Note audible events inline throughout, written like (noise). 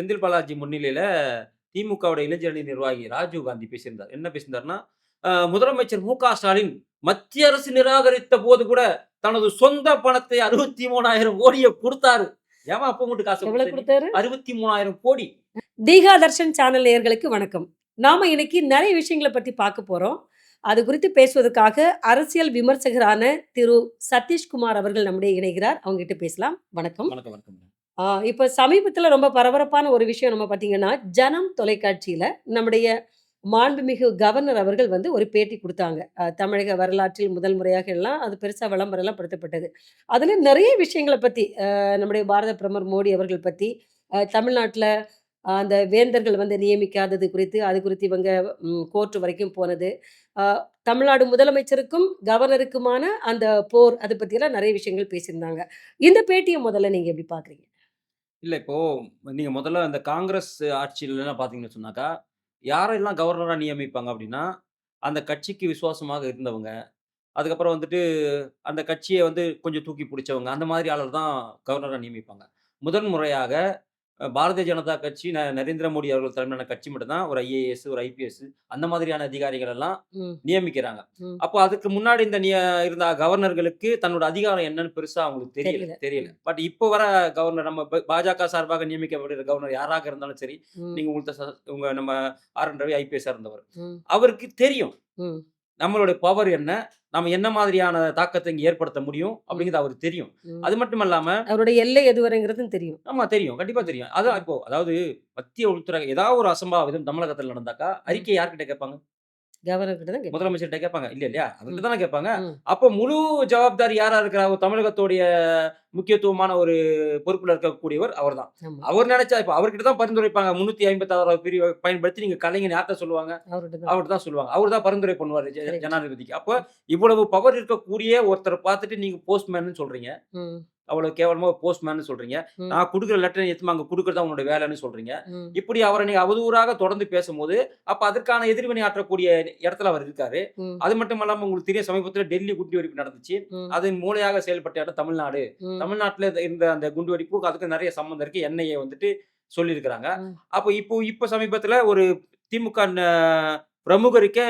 செந்தில் பாலாஜி முன்னிலையில திமுகவுடைய இளைஞரணி நிர்வாகி ராஜீவ் காந்தி பேசியிருந்தார். என்ன பேசியிருந்தாருன்னா, அ முதலமைச்சர் மு.க. ஸ்டாலின் மத்திய அரசு நிராகரித்த போது கூட தனது சொந்த பணத்தை 63,000 கோடிய குடுத்தாரு. ஏம்மா அப்ப மட்டும் காசு? கொடுத்தாரு? 63,000 கோடி. தீகா தர்ஷன் சேனல் நேயர்களுக்கு வணக்கம். நாம இன்னைக்கு நிறைய விஷயங்கள பத்தி பார்க்க போறோம். அது குறித்து பேசுவதற்காக அரசியல் விமர்சகரான திரு சதீஷ்குமார் அவர்கள் நம்முடைய இணைகிறார். அவங்க கிட்ட பேசலாம். வணக்கம். வணக்கம், வணக்கம். இப்போ சமீபத்தில் ரொம்ப பரபரப்பான ஒரு விஷயம் நம்ம பார்த்தீங்கன்னா, ஜனம் தொலைக்காட்சியில் நம்முடைய மாண்புமிகு கவர்னர் அவர்கள் வந்து ஒரு பேட்டி கொடுத்தாங்க தமிழக வரலாற்றில் முதல் முறையாக எல்லாம் அது பெருசாக விளம்பரம்லாம் படுத்தப்பட்டது. அதில் நிறைய விஷயங்களை பற்றி நம்முடைய பாரத பிரதமர் மோடி அவர்கள் பற்றி தமிழ்நாட்டில் அந்த வேந்தர்கள் வந்து நியமிக்காதது குறித்து, அது குறித்து இவங்க கோர்ட்டு கோர்ட் வரைக்கும் போனது. தமிழ்நாடு முதலமைச்சருக்கும், கவர்னருக்குமான அந்த போர் அதை பற்றியெல்லாம் நிறைய விஷயங்கள் பேசியிருந்தாங்க. இந்த பேட்டியை முதல்ல நீங்கள் எப்படி பார்க்குறீங்க? இல்ல இப்போ நீங்க முதல்ல அந்த காங்கிரஸ் ஆட்சியிலலாம் பார்த்தீங்கன்னு சொன்னாக்கா, யாரெல்லாம் கவர்னரா நியமிப்பாங்க அப்படின்னா அந்த கட்சிக்கு விசுவாசமாக இருந்தவங்க. அதுக்கப்புறம் வந்துட்டு அந்த கட்சிய வந்து கொஞ்சம் தூக்கி பிடிச்சவங்க. அந்த மாதிரி ஆள தான் கவர்னரா நியமிப்பாங்க. முதன் முறையாக பாரதிய ஜனதா கட்சி நரேந்திர மோடி அவர்கள் தலைமையிலான கட்சி மட்டும் தான் ஒரு ஐஏஎஸ், ஒரு ஐபிஎஸ் அந்த மாதிரியான அதிகாரிகள் எல்லாம். நியமிக்கிறாங்க. அப்போ அதுக்கு முன்னாடி இந்த நிய இருந்த கவர்னர்களுக்கு தன்னோட அதிகாரம் என்னன்னு பெருசா அவங்களுக்கு தெரியல தெரியல. பட் இப்போ வர கவர்னர் நம்ம பாஜக சார்பாக நியமிக்கப்படுகிற கவர்னர் யாராக இருந்தாலும் சரி. நீங்க உங்கள்ட்ட ச உங்க நம்ம ஆர்.என். ரவி ஐபிஎஸ்ஸா இருந்தவர். அவருக்கு தெரியும். நம்மளுடைய பவர் என்ன? நம்ம என்ன மாதிரியான தாக்கத்த இங்க ஏற்படுத்த முடியும்? அப்படிங்கிறது அவருக்கு தெரியும். அது மட்டும் இல்லாம அவருடைய எல்லை எதுவரைங்கிறதும் தெரியும். ஆமா தெரியும். கண்டிப்பா தெரியும். அதான். இப்போ அதாவது மத்திய உள்துறை ஏதாவது ஒரு அசம்பாவிதம் தமிழகத்துல நடந்தாக்கா. அறிக்கை யார்கிட்ட கேட்பாங்க? கவர்னர் கிட்ட தான் கேட்பாங்க. இல்ல இல்லையா? ம். தானே கேட்பாங்க. அப்போ முழு ஜவாப்தாரி யாரா இருக்கிறா? தமிழகத்துடைய முக்கியத்துவமான ஒரு பொறுப்புல இருக்கக்கூடியவர் அவர்தான். ஆமா. அவர் நெனச்சா இப்ப அவர்கிட்ட தான் பரிந்துரைப்பாங்க. 356வது பிரிவ பயன்படுத்தி நீங்க கலைஞர் யார்ட்ட சொல்லுவாங்க? அவர்ட்ட தான். தான் சொல்லுவாங்க. அவர் தான் பரிந்துரை பண்ணுவாரு. ஜனாதிபதிக்கு. அப்ப இவ்வளவு பவர் இருக்கக்கூடிய ஒருத்தர பார்த்துட்டு நீங்க போஸ்ட்மேன்னு சொல்றீங்க. அவ்வளவு கேவலமா போஸ்ட்மேன்னு சொல்றீங்க. நான் குடுக்குற லெட்டர நீ எடுத்துன்னு அங்க குடுக்குறது உன்னோட வேலைன்னு சொல்றீங்க. இப்படி அவர நீங்க அவதூறாக தொடர்ந்து பேசும்போது, அப்ப அதற்கான எதிர்வினை ஆற்றக்கூடிய இடத்துல அவர் இருக்காரு. அது மட்டும் இல்லாம உங்களுக்கு தெரியும் சமீபத்தில டெல்லி குண்டு வெடிப்பு நடந்துச்சு. அதன் மூளையாக செயல்பட்ட இடம் தமிழ்நாடு. தமிழ்நாட்டுல இருந்த அந்த குண்டு வெடிப்புக்கு அதுக்கு நெறைய சம்மந்தம் இருக்கு. என்ஐஏ வந்துட்டு சொல்லியிருக்கிறாங்க. அப்ப இப்போ இப்ப சமீபத்தில ஒரு திமுக பிரமுகருக்கே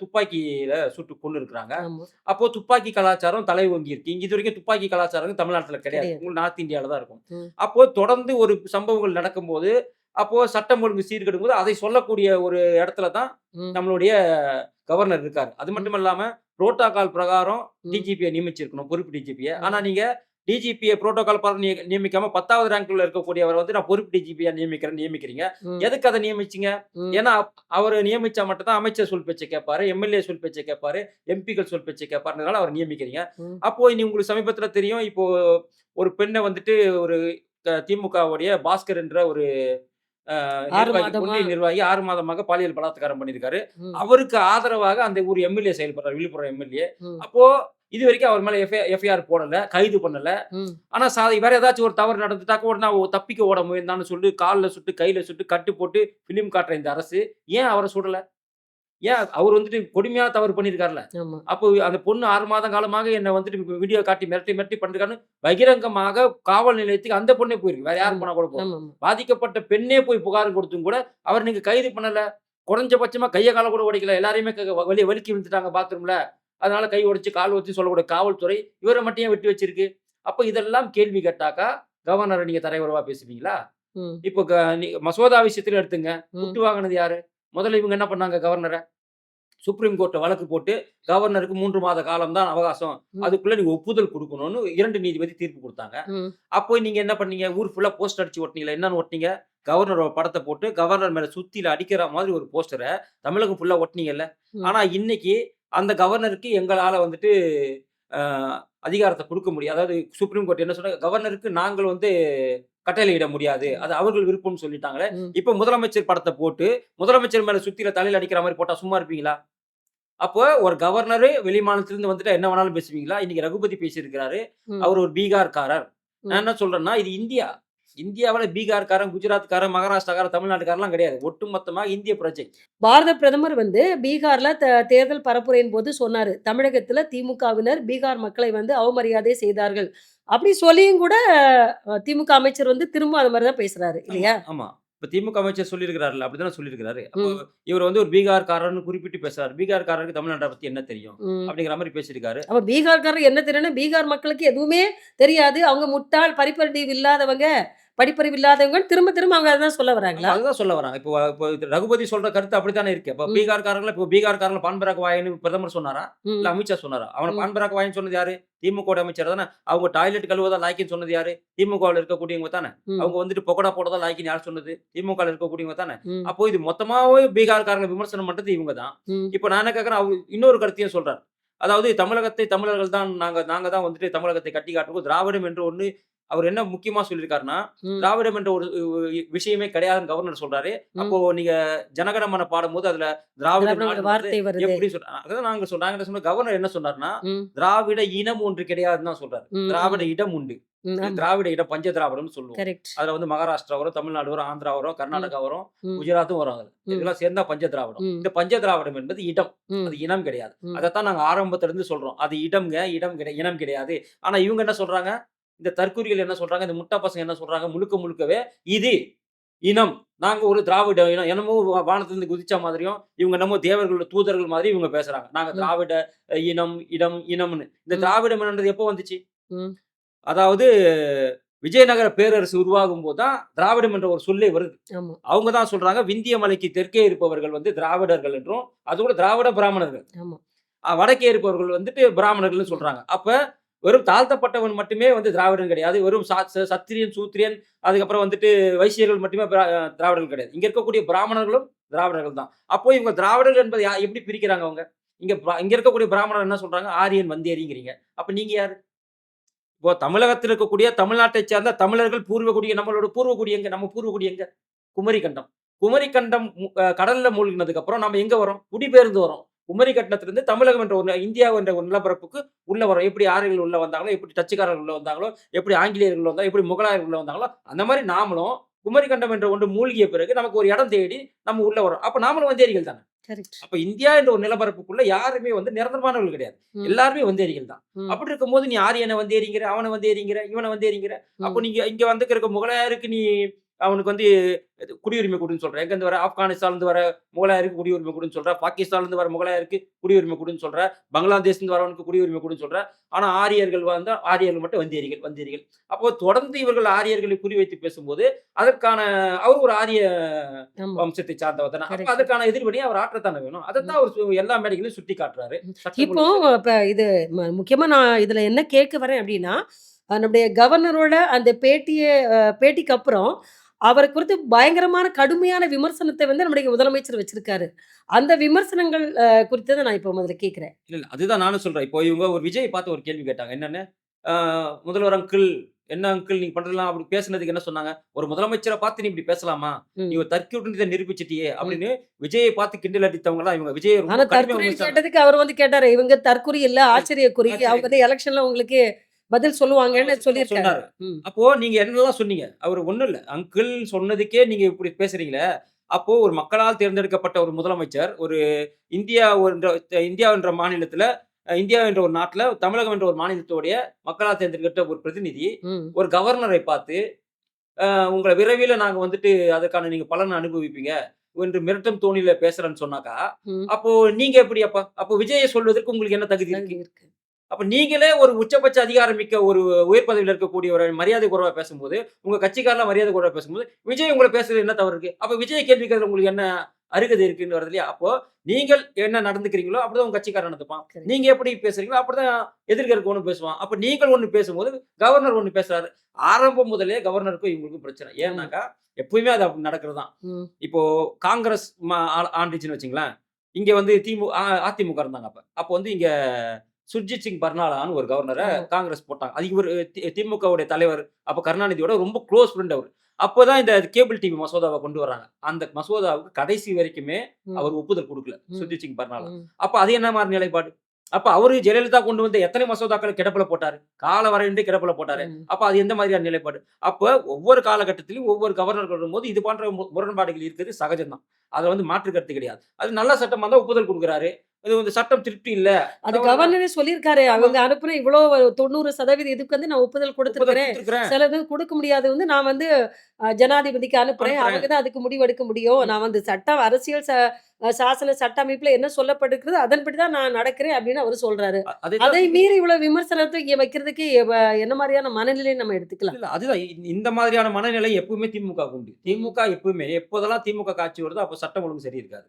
துப்பாக்கியில சுட்டு கொன்னுருக்கிறாங்க. ஆமா. அப்போ துப்பாக்கி கலாச்சாரம் தலை ஓங்கி இருக்கு. இங்க இதுவரைக்கும் துப்பாக்கி கலாச்சாரம் தமிழ்நாட்டுல கிடையாது. உங்களுக்கு நார்த் இந்தியால தான் இருக்கும். அப்போ தொடர்ந்து ஒரு சம்பவங்கள் நடக்கும்போது, அப்போ சட்டம் ஒழுங்கு சீர்கெடுக்கும்போது அதை சொல்லக்கூடிய ஒரு இடத்துல தான். நம்மளுடைய கவர்னர் இருக்காரு. அது. மட்டும் இல்லாம புரோட்டோகால் பிரகாரம். டிஜிபிய நியமிச்சிருக்கணும். பொறுப்பு டிஜிபிய. ஆனா நீங்க டிஜிபிய புரோட்டோகால் நிய நியமிக்காம 10வது ரேங்க்ல இருக்கக்கூடியவர வந்து நான் பொறுப்பு டிஜிபியா நியமிக்கிறேன்னு நியமிக்கிறீங்க. எதுக்கு அத நியமிச்சீங்க? ஏன்னா அவர நியமிச்சா மட்டும் தான் அமைச்சர் சொல் பேச்ச கேட்பாரு. எம்எல்ஏ சொல் பேச்ச கேட்பாரு. எம்பிக்கள் சொல் பேச்ச கேட்பாருன்றதுனால அவர நியமிக்கிறீங்க. அப்போ இனி உங்களுக்கு சமீபத்தில தெரியும். இப்போ ஒரு பெண்ண வந்துட்டு ஒரு திமுகவுடைய பாஸ்கர் என்ற ஒரு அ 6 நிர்வாகி 6 மாதமாக பாலியல் பலாத்காரம் பண்ணியிருக்காரு. அவருக்கு ஆதரவாக அந்த ஒரு எம்எல்ஏ செயல்படுறாரு. விழுப்புரம் எம்எல்ஏ. ம். அப்போ இதுவரைக்கும் அவர் மேல எஃப்ஐ எஃப்ஐஆர் போடல. கைது பண்ணல. ஆனா சா வேற ஏதாச்சும் ஒரு தவறு நடந்துட்டாக்க உடனே தப்பிக்க ஓட முயன்றான்னு சொல்லி கால்ல சுட்டு, கையில சுட்டு, கட்டு போட்டு ஃபிலிம் காட்டுற இந்த அரசு ஏன் அவர சுடல? ஏன் அவர் வந்துட்டு கொடுமையான தவறு பண்ணியிருக்கார்ல. ஆமா. அப்போ அந்த பொண்ணு 6 மாத காலமாக என்ன வந்துட்டு வீடியோ காட்டி மிரட்டி, மிரட்டி பண்ணிருக்கான்னு பகிரங்கமாக காவல் நிலையத்துக்கு அந்த பொண்ணே போயிருக்கு. வேற யார் ஆமா. போனா கூட. பாதிக்கப்பட்ட பெண்ணே போய் புகார் கொடுத்தும் கூட அவர நீங்க கைது பண்ணல. குறைஞ்சபட்சமா கைய கால கூட உடைக்கல. எல்லாரையுமே வலி வலிக்கி விழுந்துட்டாங்க பாத்ரூம்ல. அதனால கை உடைச்சு, கால் உடைச்சு சொல்லக்கூடிய காவல்துறை இவர மட்டும் ஏன் விட்டு வச்சிருக்கு? அப்ப இதெல்லாம் கேள்வி கேட்டாக்கா, கவர்னர நீங்க தலைவரவா பேசுவீங்களா? இப்போ மசோதா விஷயத்துல எடுத்துங்க. ம். புட்டு வாங்குனது யாரு? முதல்ல இவங்க என்ன பண்ணாங்க கவர்னர? சுப்ரீம் கோர்ட்ல வழக்கு போட்டு கவர்னருக்கு 3 மாத காலம் தான் அவகாசம். அதுக்குள்ள நீங்க ஒப்புதல் குடுக்கணும்னு 2 நீதிபதி தீர்ப்பு குடுத்தாங்க. அப்போ நீங்க என்ன பண்ணீங்க? ஊர் ஃபுல்லா போஸ்டர் அடிச்சு ஒட்டுனீங்களா? என்னன்னு ஒட்டுனீங்க? கவர்னரோட படத்த போட்டு கவர்னர் மேல சுத்தியில அடிக்கிற மாதிரி ஒரு போஸ்டர தமிழகம் ஃபுல்லா ஒட்டுனீங்கல்ல. ஆனா இன்னைக்கு அந்த கவர்னருக்கு எங்களால வந்துட்டு அதிகாரத்த குடுக்க முடியாது. அதாவது சுப்ரீம் கோர்ட் என்ன சொன்னாங்க? கவர்னருக்கு நாங்கள் வந்து கட்டளையிட முடியாது. அது அவர்கள் விருப்பம்னு சொல்லிட்டாங்களே. இப்ப முதலமைச்சர் படத்த போட்டு, முதலமைச்சர் மேல சுத்தியில தலையில அடிக்கிற மாரி போட்டா சும்மா இருப்பீங்களா? அப்போ ஒரு கவர்னரு வெளிமாநிலத்திலிருந்து வந்துட்டா என்ன வேணாலும் பேசுவீங்களா? இன்னைக்கு ரகுபதி பேசியிருக்கிறாரு. அவர் ஒரு பீகார்காரர். நான். என்ன சொல்றேன்னா, இது இந்தியா. இந்தியாவுல பீகார்காரன், குஜராத்காரன், மகாராஷ்டிராக்காரன், தமிழ்நாட்டுக்காரன்லாம் கிடையாது. ஒட்டுமொத்தமா இந்திய பிரஜை. பாரத பிரதமர் வந்து பீகார்ல த தேர்தல் பரப்புரையின் போது சொன்னாரு. தமிழகத்தில திமுகவினர் பீகார் மக்களை வந்து அவமரியாதை செய்தார்கள். அப்படி சொல்லியும் கூட திமுக அமைச்சர் வந்து திரும்ப அது மாரி தான் பேசுறாரு. இல்லையா? ஆமா. இப்ப திமுக அமைச்சர் சொல்லியிருக்கிறாருல்ல, அப்படித்தானே சொல்லியிருக்கிறாரு. அப்போ ம். இவர் வந்து ஒரு பீகார்காரர்ன்னு குறிப்பிட்டு பேசுறாரு. பீகார்காரருக்கு தமிழ்நாட்ட பத்தி என்ன தெரியும்? அப்படிங்கிற மாரி பேசியிருக்காரு. அப்ப பீகார்காரர் என்ன தெரியும்னா, பீகார் மக்களுக்கு எதுவுமே தெரியாது. அவங்க முட்டாள், படிப்பறிவு இல்லாதவங்க, படிப்பறிவு இல்லாதவங்கன்னு திரும்ப திரும்ப அவங்க அதான் சொல்ல வராங்களா? அதுதான் சொல்ல வராங்க. இப்போ இப்போ ரகுபதி சொல்ற கருத்து அப்படித்தானே இருக்கு. அப்ப ம். பீகார்காரங்கள இப்போ பீகார்காரங்கள பான்பராக் வாயின்னு பிரதமர் சொன்னாரா? இல்ல. அமித்ஷா சொன்னாரா? அவன. பான்பராக் வாயின்னு சொன்னது யாரு? திமுகவோட அமைச்சர் தானே. அவங்க டாய்லெட் கழுவ லாய்க்குன்னு சொன்னது யாரு? திமுகவுல இருக்கக்கூடியவங்க தானே. அவங்க வந்துட்டு பக்கோடா போட தான் லாய்க்குன்னு யார் சொன்னது? திமுகல இருக்கக்கூடியவங்க தானே. அப்போ இது மொத்தமாவே பீகார்காரங்கள விமர்சனம் பண்றது இவங்க தான். இப்போ நான் என்ன கேட்கிறேன், அவரு இன்னொரு கருத்தையும் சொல்றாரு. அதாவது தமிழகத்தை தமிழர்கள் தான் நாங்க நாங்க தான் வந்துட்டு தமிழகத்தை கட்டி காட்டுறோம். திராவிடம் என்று ஒண்ணு அவர் என்ன முக்கியமா சொல்லியிருக்காருன்னா. திராவிடம் என்ற ஒரு விஷயமே கிடையாதுன்னு கவர்னர் சொல்றாரு. அப்போ. நீங்க ஜனகணமன பாடும்போது அதுல திராவிட. எப்படி சொல்ற அதான் நாங்க சொல் நாங்க என்ன சொன்னோம், கவர்னர் என்ன சொன்னாருன்னா. திராவிட இனம் ஒன்று கிடையாதுன்னு தான் சொல்றாரு. திராவிட. இடம் உண்டு. திராவிட இடம் பஞ்ச திராவிடம்னு சொல்லுவோம். அதுல வந்து மகாராஷ்டிரா வரும், தமிழ்நாடு வரும், ஆந்திரா வரும். கர்நாடகா வரும். குஜராத்தும் வரும் அதுல. இதெல்லாம் சேர்ந்தா பஞ்ச திராவிடம். இந்த பஞ்ச திராவிடம் என்பது இடம். அது இனம் கிடையாது. அதத்தான் நாங்க ஆரம்பத்துல இருந்து சொல்றோம். அது இடம்ங்க, இடம் இனம் கிடையாது. ஆனா இவங்க என்ன சொல்றாங்க? இந்த தற்குறிகள் என்ன சொல்றாங்க? இந்த முட்டா பசங்க என்ன சொல்றாங்க? முழுக்க முழுக்கவே இது இனம். நாங்க ஒரு திராவிட இனம். என்னமோ வானத்திலிருந்து குதிச்ச மாதிரியும், இவங்க என்னமோ தேவர்களோட தூதர்கள் மாதிரி இவங்க பேசுறாங்க. நாங்க. திராவிட இனம், இடம், இனம்னு. இந்த. திராவிடம் என்னன்றது எப்போ வந்துச்சு? அதாவது விஜயநகர பேரரசு உருவாகும்போது தான் திராவிடம் என்ற ஒரு சொல்லே வருது. அவங்க தான் சொல்றாங்க, விந்திய மலைக்கு தெற்கே இருப்பவர்கள் வந்து திராவிடர்கள் என்றும், அதுக்கூட திராவிட பிராமணர்கள். வடக்கே இருப்பவர்கள் வந்துட்டு பிராமணர்கள்னு சொல்றாங்க. அப்ப வெறும் தாழ்த்தப்பட்டவன் மட்டுமே வந்து திராவிடன் கிடையாது. வெறும் சா ச சத்திரியன், சூத்திரியன், அதுக்கப்புறம் வந்துட்டு வைசியர்கள் மட்டுமே திராவிடர்கள் கிடையாது. இங்கே இருக்கக்கூடிய பிராமணர்களும் திராவிடர்கள் தான். அப்போ இவங்க திராவிடர்கள் என்பதை எப்படி பிரிக்கிறாங்க அவங்க? இங்கே இங்கே இருக்கக்கூடிய பிராமணர் என்ன சொல்கிறாங்க ஆரியன் வந்தேரிங்கிறீங்க. அப்போ நீங்கள் யார் இப்போ தமிழகத்தில் இருக்கக்கூடிய தமிழ்நாட்டை சேர்ந்த தமிழர்கள் பூர்வகுடி நம்மளோட பூர்வகுடி எங்க? நம்ம பூர்வகுடி எங்க? குமரி கண்டம். குமரி கண்டம் கடல்ல மூழ்கினதுக்கு அப்புறம் நம்ம எங்க வரோம்? குடிபெயர்ந்து வரோம். குமரி கண்டத்திலிருந்து தமிழகம் என்ற ஒரு இந்தியா என்ற ஒரு நிலப்பரப்புக்கு உள்ள வரோம். எப்படி ஆரியர்கள் உள்ள வந்தாங்களோ, எப்படி டச்சுக்காரர்கள் உள்ள வந்தாங்களோ, எப்படி ஆங்கிலேயர்கள் வந்தாங்க, எப்படி முகலாயர்கள் உள்ள வந்தாங்களோ, அந்த மாரி நாமளும் குமரி கண்டம் என்ற ஒன்று மூழ்கிய பிறகு நமக்கு ஒரு இடம் தேடி நம்ம உள்ள வரோம். அப்ப நாமளும் வந்தேரிகள் தானே. கரெக்ட். அப்ப இந்தியா என்ற ஒரு நிலப்பரப்புக்குள்ள யாருமே வந்து நிரந்தரமானவர்கள் கிடையாது. எல்லாருமே வந்தேரிகள் தான். அப்படி இருக்கும்போது நீ ஆரியன வந்தேரிங்கிற, அவன வந்தேரிங்கிற, இவன வந்தேரிங்கிற. அப்போ. நீங்க இங்க வந்து இருக்க முகலாயருக்கு நீ அவனுக்கு வந்து குடியுரிமை குடுன்னு சொல்ற. எங்கேருந்து வர? ஆப்கானிஸ்தான்லேருந்து வர முகலாயருக்கு குடியுரிமை குடுன்னு சொல்ற. பாகிஸ்தான்லேருந்து வர முகலாயருக்கு குடியுரிமை குடுன்னு சொல்ற. பங்களாதேஷ்லேருந்து வரவனுக்கு குடியுரிமை குடுன்னு சொல்ற. ஆனா ஆரியர்கள் வந்தா ஆரியர்கள் மட்டும் வந்தேரிகள், வந்தேரிகள். அப்போ தொடர்ந்து இவர்கள் ஆரியர்களை குறிவைத்து பேசும்போது, அதற்கான அவர் ஒரு ஆரிய. வம்சத்தை சார்ந்தவர் தானே. அப்ப. அதற்கான எதிர்வினையை அவர் ஆற்றத்தானே வேணும். ம். அதத்தான் அவர் எல்லா மேடைகளையும் சுட்டி காட்டுறாரு. இப்போ இது ம முக்கியமா நான் இதுல என்ன கேட்க வரேன் அப்டின்னா, அ நம்முடைய கவர்னரோட அந்த பேட்டிய பேட்டிக்கு அப்புறம், அவர குறித்து பயங்கரமான கடுமையான விமர்சனத்த வந்து நம்முடைய முதலமைச்சர் வச்சிருக்காரு. அந்த விமர்சனங்கள் குறித்து தான் நான் இப்போ முதல்ல கேட்கிறேன். இல்ல, இல்ல. அதுதான் நானும் சொல்றேன். இப்போ இவங்க ஒரு விஜய பார்த்து ஒரு கேள்வி கேட்டாங்க. என்னன்னு, முதல்வர் அங்கிள், என்ன அங்கிள் நீங்க பண்றதெல்லாம் அப்படி பேசுனதுக்கு என்ன சொன்னாங்க? ஒரு முதலமைச்சர பார்த்து நீ இப்படி பேசலாமா? நீ. ஒரு தற்கூட்டுன்னு நிரூபிச்சுட்டியே! அப்படின்னு விஜயை பார்த்து கிண்டல் அடித்தவங்க தான் இவங்க. விஜய. கேட்டதுக்கு அவர் வந்து கேட்டாரு. இவங்க தற்குறி இல்ல, ஆச்சரியக்குறி. அவங்க ஆச்சரியம். வந்து எலக்ஷன்ல உங்களுக்கு பதில் சொல்லுவாங்கன்னு சொல்லியிருக்காரு. அப்போ நீங்க என்னலாம் சொன்னீங்க? அவரு ஒண்ணும் இல்ல. அங்கிள் சொன்னதுக்கே நீங்க இப்படி பேசுறீங்களே! அப்போ ஒரு மக்களால் தேர்ந்தெடுக்கப்பட்ட ஒரு முதலமைச்சர், ஒரு இந்தியா என்ற இந்தியா என்ற மாநிலத்தில, இந்தியா என்ற ஒரு நாட்ல, தமிழகம் என்ற ஒரு மாநிலத்துடைய மக்களால் தேர்ந்தெடுக்கப்பட்ட ஒரு பிரதிநிதி. ஒரு கவர்னரை பார்த்து, உங்கள விரைவில நாங்க வந்துட்டு அதற்கான நீங்க பலன அனுபவிப்பீங்க. என்று மிரட்டும் தோணியில பேசுறேன்னு சொன்னாக்கா. அப்போ நீங்க எப்படி அப்ப? அப்போ விஜய சொல்வதற்கு உங்களுக்கு என்ன தகுதி இருக்கு? அப்ப நீங்களே ஒரு உச்சபட்ச அதிகாரம் மிக்க ஒரு உயர் பதவியில இருக்கக்கூடிய ஒரு மரியாதை குறைவா பேசும்போது, உங்க கட்சிக்காரலாம் மரியாதை குறைவா பேசும்போது, விஜய் உங்கள பேசுறதுல என்ன தவறு இருக்கு? அப்ப விஜய கேள்வி கேட்கறதுல உங்களுக்கு என்ன அருகதை இருக்குன்னு வருது இல்லையா? அப்போ நீங்கள் என்ன நடந்துக்கிறீங்களோ, அப்படிதான் உங்க கட்சிக்காரன் நடந்துப்பான். நீங்க எப்படி பேசுறீங்களோ, அப்படிதான் எதிர்க்க இருக்கவனும் பேசுவான். அப்ப நீங்கள் ஒண்ணு பேசும்போது, கவர்னர் ஒண்ணு பேசுறாரு. ஆரம்பம் முதலே கவர்னருக்கும் இவங்களுக்கும் பிரச்சனை. ஏன்னாக்கா, எப்பவுமே அது அப்படி நடக்கிறது தான். இப்போ காங்கிரஸ் ஆண்டுச்சுன்னு வச்சுங்களேன். இங்க வந்து திமு அ அதிமுக இருந்தாங்க அப்ப. அப்போ வந்து இங்க சுர்ஜித் சிங் பர்னாலான்னு ஒரு கவர்னர. காங்கிரஸ் போட்டாங்க. அது இவரு திமுகவுடைய தலைவர், அப்ப கருணாநிதியோட ரொம்ப குளோஸ் ஃப்ரெண்ட் அவரு. அப்பதான் இந்த கேபிள் டிவி மசோதாவ கொண்டு வராங்க. அந்த மசோதாவுக்கு கடைசி வரைக்குமே. அவர் ஒப்புதல் குடுக்கல. சுர்ஜித் சிங் பர்னாலா. அப்ப அது என்ன மாரி நிலைப்பாடு? அப்ப அவரு ஜெயலலிதா கொண்டு வந்த எத்தனை மசோதாக்களை கிடப்புல போட்டாரு? கால வரையின்றி கிடப்புல போட்டாரு. அப்ப அது எந்த மாதிரியான நிலைப்பாடு? அப்ப ஒவ்வொரு காலகட்டத்திலும் ஒவ்வொரு கவர்னர்கள் வரும்போது இது போன்ற முரண்பாடுகள் இருக்கிறது சகஜம்தான். அதுல வந்து மாற்று கருத்து கிடையாது. அது நல்ல சட்டம் வந்தா ஒப்புதல் கொடுக்குறாரு. இது வந்து சட்டம் திருப்தி இல்ல. அது. கவர்னரே சொல்லியிருக்காரு. அவங்க அனுப்புன இவ்வளோ தொண்ணூறு சதவீதம் இதுக்கு வந்து நான் ஒப்புதல் கொடுத்துருக்கிறேன். சிலது கொடுக்க முடியாது. வந்து நான் வந்து ஜனாதிபதிக்கு அனுப்புறேன். அவங்க தான் அதுக்கு முடிவெடுக்க முடியும். நான் வந்து சட்டம் அரசியல் சாசன சட்ட அமைப்புல என்ன சொல்லப்பட்டிருக்கிறது அதன்படி தான் நான் நடக்கிறேன் அப்படின்னு அவர் சொல்றாரு. அதை மீறி இவ்வளவு விமர்சனத்தை இங்க வைக்கிறதுக்கு என்ன மாதிரியான மனநிலையை நம்ம எடுத்துக்கலாம். இல்ல அதுதான் இந்த மாதிரியான மனநிலை எப்பவுமே திமுக உண்டு. திமுக எப்பவுமே எப்போதெல்லாம் திமுக காட்சி வருதோ அப்ப சட்டம் ஒழுங்கு சரி இருக்காது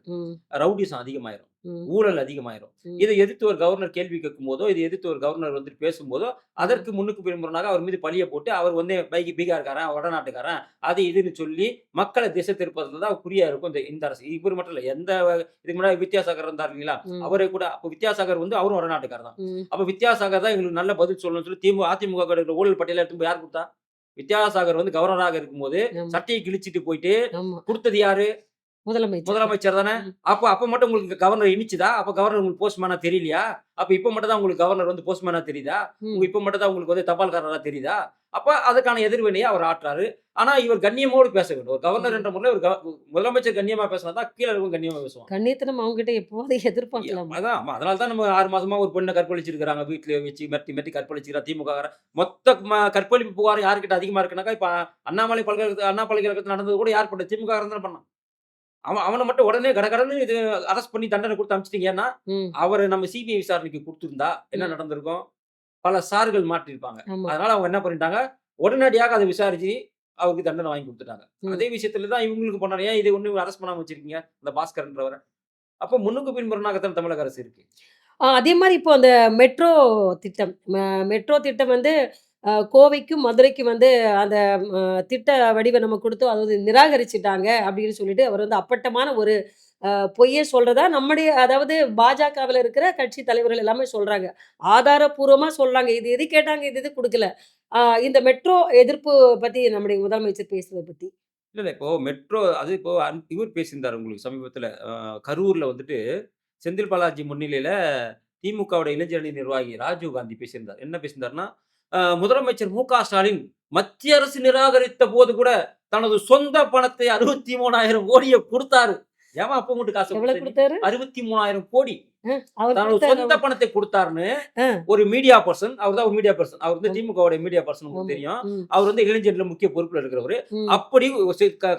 ரவுடிசம் அதிகமாயிரும். ஊழல் அதிகமாயிரும். இதை எதிர்த்து ஒரு கவர்னர் கேள்வி கேட்கும் போதோ இதை எதிர்த்து ஒரு கவர்னர் வந்து பேசும்போதோ அதற்கு முன்னுக்கு பின்புறனாக அவர் மீது பழிய போட்டு அவர் வந்து பைக்கு பீகார்காரன் வடநாட்டுக்காரன் அது இதுன்னு சொல்லி மக்களை திசை திருப்பதுல தான் குறியா இருக்கும் இந்த இந்த அரசு. இவர் மட்டும் இல்ல எந்த இதுக்கு முன்னாடி வித்யாசாகர் இருந்தார் இல்லைங்களா? அவரை கூட அப்போ வித்யாசாகர் வந்து அவரும் வடநாட்டுக்காரர் தான். அப்ப வித்யாசாகர் தான் எங்களுக்கு நல்ல பதில் சொல்லணும்னு சொல்லி திமுக அதிமுக ஊழல் பட்டியல எடுத்து யார் கொடுத்தா? வித்யாசாகர் வந்து கவர்னராக இருக்கும்போது சட்டையை கிழிச்சிட்டு போயிட்டு. கொடுத்தது யாரு? முதலமைச்சர். முதலமைச்சர் தானே. அப்ப அப்ப மட்டும் உங்களுக்கு கவர்னர் இனிச்சுதா? அப்ப கவர்னர் உங்களுக்கு போஸ்ட்மேனா தெரியலையா? அப்ப இப்ப மட்டும் தான் உங்களுக்கு கவர்னர் வந்து போஸ்ட்மேனா தெரியுதா? இப்ப மட்டும் தான் உங்களுக்கு வந்து தபால்காரரா தெரியுதா? அப்ப அதுக்கான எதிர்வினையை அவர் ஆற்றாரு. ஆனா இவர் கண்ணியமோடு பேச வேண்டும் ஒரு கவர்னர். என்ற முறையில் ஒரு முதலமைச்சர் கண்ணியமா பேசினா தான் கீழே இருக்கும் கண்ணியமா பேசுவாங்க. கண்ணியத்தை நம்ம அவங்க கிட்ட எப்போது எதிர்பார்க்கலாம் அதான் அதனால தான் நம்ம ஆறு மாசமா ஒரு பொண்ணை கற்பழிச்சிருக்காங்க வீட்டுல வச்சு மிரட்டி மிரட்டி கற்பழிச்சிருக்கா திமுக. மொத்த கற்பழிப்பு புகார் யாருக்கிட்ட அதிகமா இருக்குனாக்கா இப்ப அண்ணாமலை பல்கலைக்கழக அண்ணா பல்கலைக்கழகத்தில் நடந்தது கூட யார் பண்ண? திமுக தான் பண்ணான். அவன் அவனை மட்டும் உடனே கடகடன்னு இது அரெஸ்ட் பண்ணி தண்டனை கொடுத்து அமிச்சிட்டீங்க. ஏன்னா ம், அவரை நம்ம சிபிஐ விசாரணைக்கு கொடுத்துருந்தா என்ன. நடந்திருக்கும்? பல சார்கள் மாற்றிருப்பாங்க அதனால அவங்க என்ன பண்ணிட்டாங்க? உடனடியாக அதை விசாரிச்சு அவருக்கு தண்டனை வாங்கி கொடுத்துட்டாங்க. அதே விஷயத்துல தான் இவங்களுக்கு பண்ணாங்க. ஏன் இதை ஒண்ணு அரெஸ்ட் பண்ணாம வச்சிருக்கீங்க? இந்த பாஸ்கர்ன்றவரை. அப்போ முன்னுக்கு பின்புறனாகத்தான் தமிழக அரசு இருக்கு. அதே மாதிரி இப்போ அந்த மெட்ரோ திட்டம். மெட்ரோ திட்டம் வந்து கோவைக்கும் மதுரைக்கும் வந்து அந்த திட்ட வடிவை நம்ம கொடுத்தோம். அதாவது நிராகரிச்சிட்டாங்க அப்படின்னு சொல்லிட்டு அவர் வந்து அப்பட்டமான ஒரு பொய்யே சொல்றதா நம்முடைய அதாவது பாஜகவில் இருக்கிற கட்சி தலைவர்கள் எல்லாமே சொல்றாங்க. ஆதாரபூர்வமா சொல்றாங்க. இது எது கேட்டாங்க? இது எது கொடுக்கல? இந்த மெட்ரோ எதிர்ப்பு பத்தி நம்முடைய முதலமைச்சர் பேசுறதை பத்தி. இல்ல இல்ல. இப்போ மெட்ரோ அது இப்போ இவர் பேசியிருந்தார் உங்களுக்கு சமீபத்தில். கரூரில் கரூர்ல வந்துட்டு செந்தில் பாலாஜி முன்னிலையில திமுகவோட இளைஞரணி நிர்வாகி ராஜீவ் காந்தி பேசியிருந்தார். என்ன பேசியிருந்தாருன்னா முதலமைச்சர் மு க ஸ்டாலின் மத்திய அரசு நிராகரித்த போது கூட தனது சொந்த பணத்தை அறுபத்தி மூணாயிரம் கோடியை கொடுத்தாரு ஏமா அப்ப மட்டும் காசு? கொடுத்தாரு அறுபத்தி மூணாயிரம் கோடி. சொந்த பணத்தை கொடுத்தாருன்னு. ஒரு மீடியா பர்சன் அவர் தான் ஒரு மீடியா பர்சன் அவர் வந்து ஆமா. திமுகவோட மீடியா பர்சன் உங்களுக்கு. தெரியும். அவர் வந்து இளைஞர்ல முக்கிய பொறுப்புல இருக்கிறவரு. அப்படி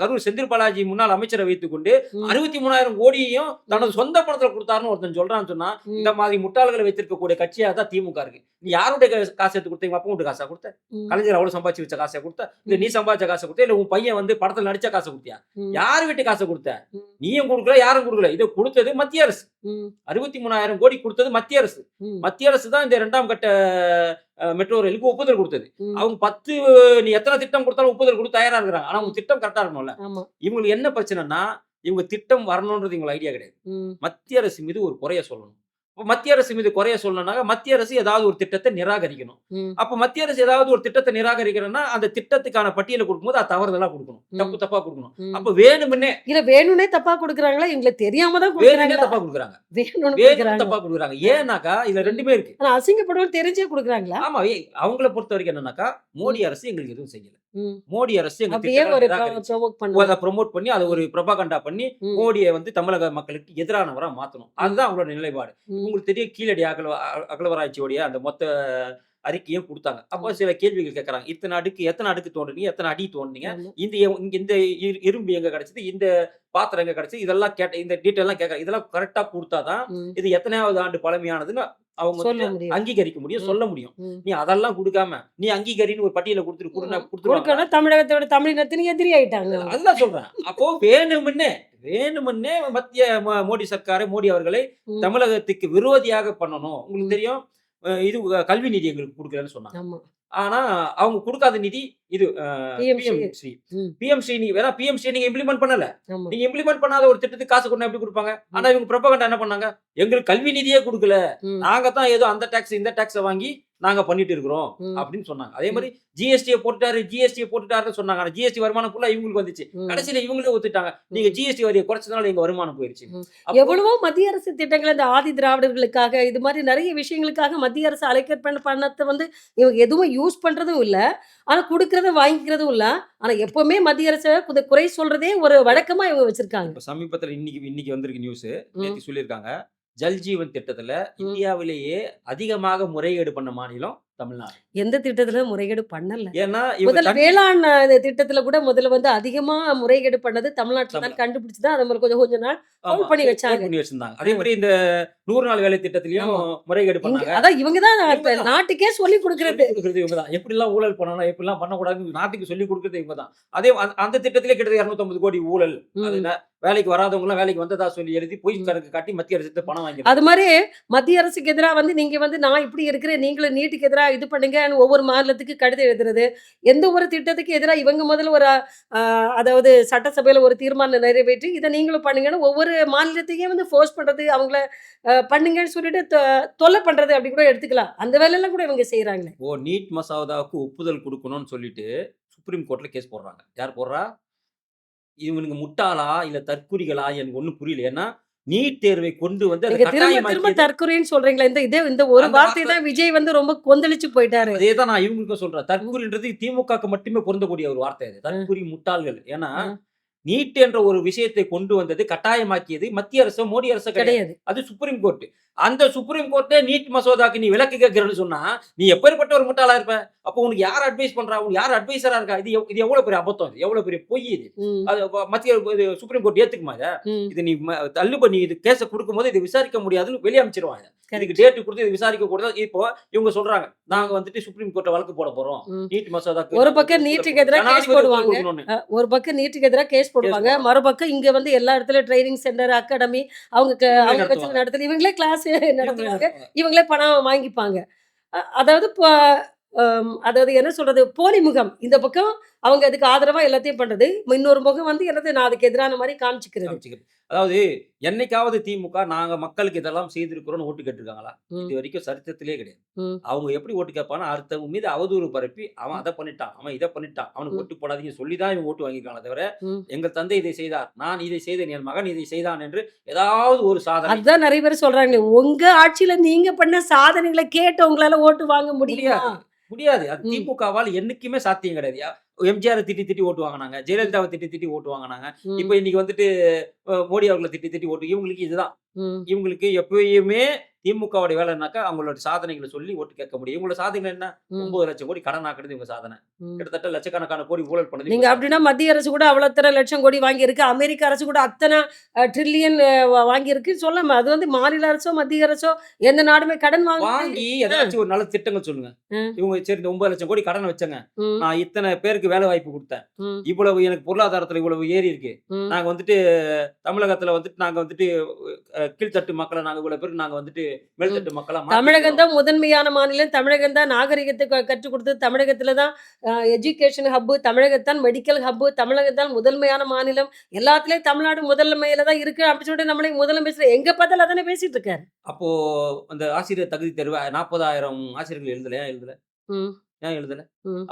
கரூர் செந்தில் பாலாஜி முன்னாள் அமைச்சரை வைத்துக்கொண்டு ம், அறுபத்தி மூணாயிரம் கோடியையும் தனது சொந்த பணத்துல கொடுத்தாருன்னு ஒருத்தன் சொல்றான்னு சொன்னா இந்த மாதிரி முட்டாள்களை வைத்திருக்கக்கூடிய கட்சியா தான் திமுக இருக்கு. நீ யாருடைய காசு எடுத்து கொடுத்தீங்க? அப்பா வீட்டு காசா கொடுத்த கலைஞர் அவ்வளவு சம்பாதிச்சு வச்ச காசை கொடுத்த. இல்ல நீ சம்பாதிச்ச காசை கொடுத்த. இல்ல உன் பையன் வந்து படத்துல நடிச்ச காசை கொடுத்தியா? யார் வீட்டு காசை கொடுத்த? நீயும் கொடுக்கல யாரும் கொடுக்கல. இதை கொடுத்தது மத்திய அரசு. ம், அறுபத்தி மூணாயிரம் கோடி கொடுத்தது மத்திய அரசு. மத்திய அரசு தான் இந்த இரண்டாம் கட்ட மெட்ரோ ரயிலுக்கு ஒப்புதல் கொடுத்தது. அவங்க பத்து நீ எத்தனை திட்டம் கொடுத்தாலும் ஒப்புதல் கொடுத்து தயாரா இருக்கிறாங்க. ஆனா உங்க திட்டம் கரெக்டா இருக்கணும்ல. இவங்களுக்கு என்ன பிரச்சனைனா இவங்க திட்டம் வரணுன்றது இவங்களுக்கு ஐடியா கிடையாது. மத்திய அரசு மீது ஒரு குறைய சொல்லணும். மத்திய அரசு மீது குறைய சொல்லணும்னாக்க மத்திய அரசு ஏதாவது ஒரு திட்டத்தை நிராகரிக்கணும். அப்ப மத்திய அரசு ஏதாவது ஒரு திட்டத்தை நிராகரிக்கணும்னா அந்த திட்டத்துக்கான பட்டியலை கொடுக்கும்போது அது தவறுதலா கொடுக்கணும். தப்பு தப்பா கொடுக்கணும். அப்ப வேணுமுன்னே இல்ல வேணும்னே தப்பா கொடுக்குறாங்களா? எங்களுக்கு தெரியாம தான் வேணும்னே தப்பா கொடுக்குறாங்க. வேணும்னு வேணும் தப்பா கொடுக்குறாங்க. ஏன்னாக்கா இதுல ரெண்டுமே இருக்கு. ஆனா அசிங்கப்படுவோம் தெரிஞ்சே கொடுக்குறாங்களா? ஆமா அவங்கள பொறுத்த வரைக்கும் என்னன்னாக்கா மோடி அரசு எங்களுக்கு எதுவும் செய்யல. மோடி அரசு அதை ப்ரொமோட் பண்ணி அதை ஒரு ப்ரொபகண்டா பண்ணி மோடியை வந்து தமிழக மக்களுக்கு எதிரானவரா மாத்தணும். அதுதான் அவங்களோட நிலைப்பாடு. உங்களுக்கு தெரியும் கீழடி அகல அ- அகலவராட்சியோடைய அந்த மொத்த அறிக்கையும் கொடுத்தாங்க. அப்போ சில கேள்விகள் கேட்கறாங்க. இத்தனை அடுக்கு எத்தனை அடுக்கு தோண்டுனீங்க எத்தனை அடி ஆமா. இந்த இந்த இரு- இரும்பு எங்க கிடைச்சது? இந்த பாத்திரம் எங்க கிடைச்சது? இதெல்லாம் கேட்ட இந்த டீட்டெயில் எல்லாம் கேட்கறாங்க. இதெல்லாம் கரெக்டா கொடுத்தாதான் இது எத்தனையாவது ஆண்டு பழமையானதுன்னு அவங்க அங்கீகரிக்க முடியும். சொல்ல முடியும். நீ அதெல்லாம் கொடுக்காம நீ அங்கீகரின்னு ஒரு பட்டியலை கொடுத்துட்டு கொடுக்கணும் தமிழகத்தோட தமிழினத்தின் எதிரி ஆயிட்டாங்க. அதுதான் சொல்றேன். அப்போ வேணுமுன்னே வேணுமுன்னே மத்திய மோடி சர்க்காரை மோடி அவர்களை தமிழகத்துக்கு விரோதியாக பண்ணணும். உங்களுக்கு. தெரியும் இது கல்வி நிதி எங்களுக்கு கொடுக்கலன்னு சொன்னாங்க. ஆனா அவங்க கொடுக்காத நிதி இது. பிஎம்சி பிஎம்சி நீங்க வேணா பிஎம்சி நீங்க இம்ப்ளிமெண்ட் பண்ணல. நீங்க இம்ப்ளிமெண்ட் பண்ணாத ஒரு திட்டத்துக்கு காசு கொண்டு எப்படி கொடுப்பாங்க? ஆனா இவங்க ப்ரொபகண்டா என்ன பண்ணாங்க? எங்களுக்கு கல்வி நிதியே கொடுக்கல. நாங்க தான் ஏதோ அந்த டாக்ஸ் இந்த டாக்ஸை வாங்கி நாங்க பண்ணிட்டு இருக்கிறோம். அப்படின்னு சொன்னாங்க. அதே மாதிரி ஜிஎஸ்டியை போட்டுட்டாரு ஜிஎஸ்டியை போட்டுட்டாருன்னு சொன்னாங்க. ஆனா ஜிஎஸ்டி வருமானம் ஃபுல்லா இவங்களுக்கு வந்துச்சு. கடைசியில இவங்களே ஒத்துட்டாங்க. நீங்க ஜிஎஸ்டி வரியை குறைச்சதுனால எங்க வருமானம் போயிருச்சு. எவ்வளவோ மத்திய அரசு திட்டங்கள் இந்த ஆதி திராவிடர்களுக்காக இது மாதிரி நிறைய விஷயங்களுக்காக மத்திய அரசு அலைக்கேட் பண்ண பணத்தை வந்து இவங்க எதுவும் யூஸ் பண்றதும் இல்ல. ஆனா கொடுக்கறதும் வாங்கிக்கிறதும் இல்ல. ஆனா எப்பவுமே மத்திய அரசு குறை சொல்றதே ஒரு வழக்கமா இவங்க வச்சிருக்காங்க. இப்ப சமீபத்துல இன்னைக்கு இன்னைக்கு வந்திருக்கு நியூஸ். நேற்று சொல்லியிருக்காங்க. ஜல் ஜீவன் திட்டத்துல. இந்தியாவிலேயே அதிகமாக முறைகேடு பண்ண மாநிலம் தமிழ்நாடு. எந்த திட்டத்துல முறைகேடு பண்ணல? ஏன்னா இவங்க முதல்ல வேளாண் திட்டத்துல கூட முதல்ல வந்து அதிகமா முறைகேடு பண்ணது தமிழ்நாட்டுல தான் கண்டுபிடிச்சுதான் அதை மாதிரி கொஞ்சம் கொஞ்ச நாள் hold பண்ணி வச்சாங்க. பண்ணி வச்சிருந்தாங்க. அதே மாதிரி இந்த நூறு நாள் வேலை திட்டத்திலயும். முறைகேடு பண்ணாங்க. அதான் இவங்க தான். நாட்டுக்கே சொல்லி கொடுக்கறது. கொடுக்கறது இவங்கதான் எப்படி எல்லாம் ஊழல் பண்ணணும் எப்படி எல்லாம் பண்ணக்கூடாதுன்னு நாட்டுக்கு சொல்லி கொடுக்கறது இவங்கதான் அதே அந்த- திட்டத்திலே கிட்டத்தட்ட 250 கோடி ஊழல். அது வேலைக்கு வராதவங்க எல்லாம் வேலைக்கு வந்ததா சொல்லி எழுதி பொய். கணக்கு காட்டி மத்திய அரசு பணம் வாங்கி அது மாதிரி மத்திய அரசுக்கு எதிரா வந்து நீங்க வந்து நான் இப்படி இருக்கிறேன் நீங்களும் நீட்டுக்கு எதிரா இது பண்ணுங்கன்னு ஒவ்வொரு மாநிலத்துக்கு கடிதம் எழுதுறது. எந்த ஒரு திட்டத்துக்கு எதிராக இவங்க முதல்ல ஒரு அதாவது சட்டசபையில் ஒரு தீர்மானம் நிறைவேற்றி இதை நீங்களும் பண்ணுங்கன்னு ஒவ்வொரு மாநிலத்தையும் வந்து ஃபோர்ஸ் பண்ணுறது அவங்கள பண்ணுங்கன்னு சொல்லிட்டு தொ- தொல்லை பண்ணுறது அப்படி கூட எடுத்துக்கலாம். அந்த வேலையெல்லாம் கூட இவங்க செய்கிறாங்களே ஓ நீட் மசோதாவுக்கு ஒப்புதல் கொடுக்கணும்னு சொல்லிட்டு சுப்ரீம் கோர்ட்டில் கேஸ் போடுறாங்க. யார் போடுறா? இவனுங்க முட்டாளா? இல்லை தற்குறிகளா? எனக்கு ஒன்றும் புரியல. ஏன்னா நீட் தேர்வை கொண்டு வந்து திரும்ப திரும்ப தற்கொலைன்னு சொல்றீங்களா இந்த இதே இந்த ஒரு வார்த்தை தான் விஜய் வந்து ரொம்ப கொந்தளிச்சு போயிட்டாரு. அதே தான் நான் இவங்களுக்கும் சொல்றேன். தற்குறின்றது திமுகக்கு மட்டுமே பொருந்தக்கூடிய ஒரு வார்த்தை அது. தற்குறி முட்டாள்கள். ஏன்னா. நீட் என்ற ஒரு விஷயத்தை கொண்டு வந்தது கட்டாயமாக்கியது மத்திய அரசு மோடி அரசு கிடையாது. அது சுப்ரீம் கோர்ட் அந்த சுப்ரீம் கோர்ட்டே நீட் மசோதாக்கு நீ விலக்கு கேட்கிறன்னு சொன்னா நீ எப்பேற்பட்ட ஒரு முட்டாளா இருப்ப? அப்போ உனக்கு யார் அட்வைஸ் பண்றா? உனக்கு யார் அட்வைசரா இருக்கா? இது இது எவ்வளவு பெரிய அபத்தம் இது? எவ்வளவு பெரிய பொய் இது? அது மத்திய இது சுப்ரீம் கோர்ட் ஏத்துக்குமா இதை. இது நீ ம- தள்ளு பண்ணி இது கேஸ கொடுக்கும்போது இதை விசாரிக்க முடியாதுன்னு வெளியே அமைச்சிருவாங்க. Correct. இதுக்கு டேட் கொடுத்து இது விசாரிக்க கூடாது. இப்போ இவங்க சொல்றாங்க நாங்க வந்துட்டு சுப்ரீம் கோர்ட்ல வழக்கு போட போறோம். நீட் மசோதா ஒரு பக்கம் நீட்டுக்கு எதிரா case போடுவாங்க. ஒரு பக்கம் நீட்டுக்கு எதிராக கேஸ் போடுவாங்க. மறுபக்கம் இங்க வந்து எல்லா இடத்துல ட்ரைனிங் சென்டர் அகாடமி அவங்க அவங்க நடத்துறது இவங்களே கிளாஸ் (laughs) நடத்துவாங்க இவங்களே பணம் வாங்கிப்பாங்க. அதாவது இப்போ அதாவது என்ன சொல்றது? போலி முகம். இந்த பக்கம் அவங்க அதுக்கு ஆதரவா எல்லாத்தையும் பண்றது. இன்னொரு முகம் வந்து என்னது? நான் அதுக்கு எதிரான மாதிரி காமிச்சுக்கிறது. அதாவது என்னைக்காவது திமுக நாங்க மக்களுக்கு இதெல்லாம் செய்திருக்கிறோம்னு ஓட்டு கேட்டிருக்காங்களா இது வரைக்கும் சரித்திரத்திலே கிடையாது. அவங்க எப்படி ஓட்டு கேட்பானா அடுத்தவங்க மீது அவதூறு பரப்பி அவன் அதை பண்ணிட்டான் அவன் இதை பண்ணிட்டான் அவனுக்கு. ஓட்டு போடாதீங்க சொல்லி தான் இவங்க ஓட்டு வாங்கியிருக்காங்களே தவிர ம். எங்கள் தந்தை இதை செய்தார் நான் இதை செய்தேன் என் மகன் இதை செய்தான் என்று ஏதாவது ஒரு சாதனை அதுதான் நிறைய பேர் சொல்றாங்க உங்க ஆட்சியில நீங்க பண்ண சாதனைகளை கேட்டு உங்களால ஓட்டு வாங்க முடியாது. முடியாது அது. திமுகவால் என்னைக்குமே சாத்தியம் கிடையாது எம்ஜிஆர் திட்டி திட்டி ஓட்டு வாங்கினாங்க ஜெயலலிதாவை திட்டி திட்டி ஓட்டு வாங்கினாங்க. இப்போ இன்னைக்கு வந்துட்டு மோடி அவர்களை திட்டி திட்டி ஓட்டு இவங்களுக்கு இதுதான். இவங்களுக்கு எப்பயுமே திமுகவுடைய வேலைனாக்கா அவங்களோட சாதனைகளை சொல்லி ஓட்டு கேட்க முடியும். இவங்களோட சாதனைகள் என்ன. ஒன்பது லட்சம் கோடி கடன் ஆக்குறது இவங்க சாதனை. கிட்டத்தட்ட லட்சக்கணக்கான கோடி ஊழல் பண்ணது நீங்க அப்படின்னா மத்திய அரசு கூட அவ்வளோ அத்தனை லட்சம் கோடி வாங்கியிருக்கு. அமெரிக்க அரசு கூட அத்தனை ட்ரில்லியன் வாங்கியிருக்கு சொல்லாம. அது வந்து மாநில அரசோ மத்திய அரசோ எந்த நாடுமே கடன் வாங்க வாங்கி ஏதாச்சும் ஒரு நல்ல திட்டங்கள் சொல்லுங்க. இவங்க சரி இந்த ஒன்பது லட்சம் கோடி கடனை வச்சங்க. நான் இத்தனை பேருக்கு வேலை வாய்ப்பு கொடுத்தேன். இவ்வளவு எனக்கு பொருளாதாரத்துல இவ்வளவு ஏறி இருக்கு. நாங்க வந்துட்டு தமிழகத்துல வந்துட்டு நாங்க வந்துட்டு கீழ்த்தட்டு மக்களை நாங்க இவ்வளவு பேருக்கு நாங்க வந்துட்டு மேல்தட்டு மக்களா தமிழகம் தான் முதன்மையான மாநிலம். தமிழகம் தான் நாகரிகத்தை கற்றுக் கொடுத்தது தமிழகத்துல தான் எஜுகேஷன் ஹப்பு தமிழகத்தான் மெடிக்கல் ஹப்பு தமிழகம் தான் முதன்மையான மாநிலம். எல்லாத்துலயும் தமிழ்நாடு முதன்மையில தான் இருக்கு அப்படின்னு சொல்லிட்டு நம்மளே முதலமைச்சர் எங்க பார்த்தாலும் அதானே பேசிட்டு இருக்காரு. அப்போ அந்த ஆசிரியர் தகுதி தேர்வு நாற்பதாயிரம் ஆசிரியர்கள் எழுதல ஏன் எழுதல? ஏன் எழுதல.